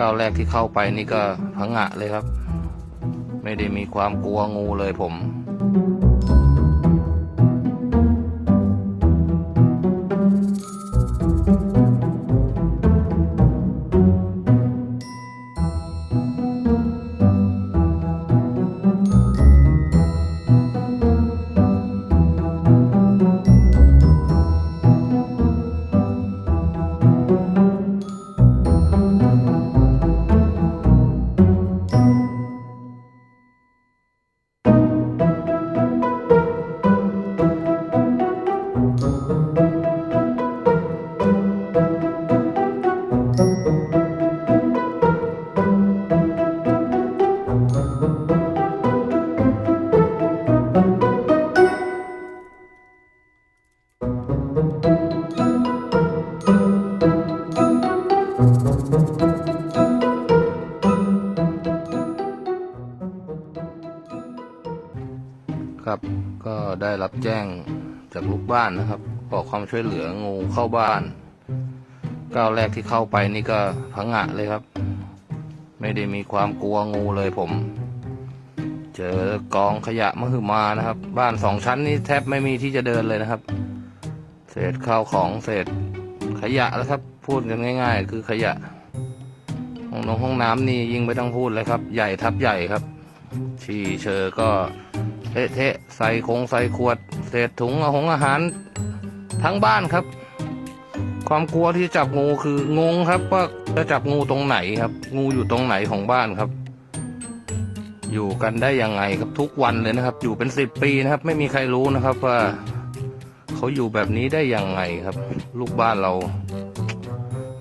ก้าวแรกที่เข้าไปนี่ก็พังะเลยครับ ไม่ได้มีความกลัวงูเลยผม ครับ ก็ได้รับแจ้งจากลูกบ้านนะครับ ขอความช่วยเหลืองูเข้าบ้าน ก้าวแรกที่เข้าไปนี่ก็พังะเลยครับ ไม่ได้มีความกลัวงูเลยผม เจอกองขยะมหึมานะครับ บ้านสองชั้นนี่แทบไม่มีที่จะเดินเลยนะครับ เศษข้าวของเศษขยะแล้วครับ พูดกันง่าย ๆ คือขยะห้องนงห้องน้ำนี่ยิ่งไม่ต้องพูดเลยครับ ใหญ่ทับใหญ่ครับ ชีเชอก็ เละเทะใส่คงใส่ขวด เศษถุงอาหงอาหาร ทั้งบ้านครับ ความกลัวที่จับงูคืองงครับ ว่าจะจับงูตรงไหนครับ งูอยู่ตรงไหนของบ้านครับ อยู่กันได้ยังไงครับทุกวันเลยนะครับ อยู่เป็นสิบปีนะครับ ไม่มีใครรู้นะครับว่าเขาอยู่แบบนี้ได้ยังไงครับ ลูกบ้านเรา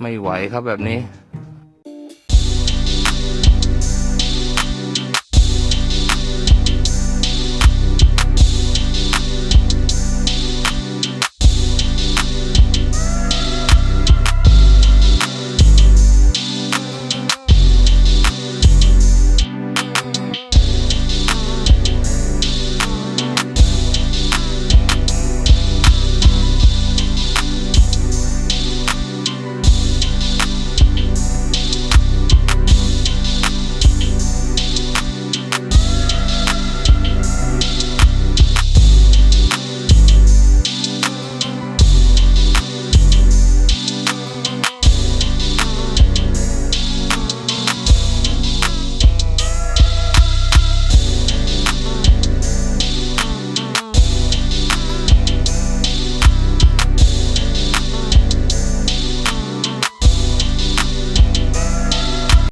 ไม่ไหวครับแบบนี้